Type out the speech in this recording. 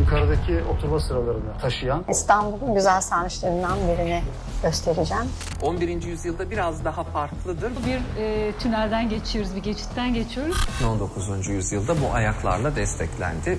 Yukarıdaki oturma sıralarını taşıyan İstanbul'un güzel sarnıçlarından birini göstereceğim. 11. yüzyılda biraz daha farklıdır. Bir e, tünelden geçiyoruz, bir geçitten geçiyoruz. 19. yüzyılda bu ayaklarla desteklendi.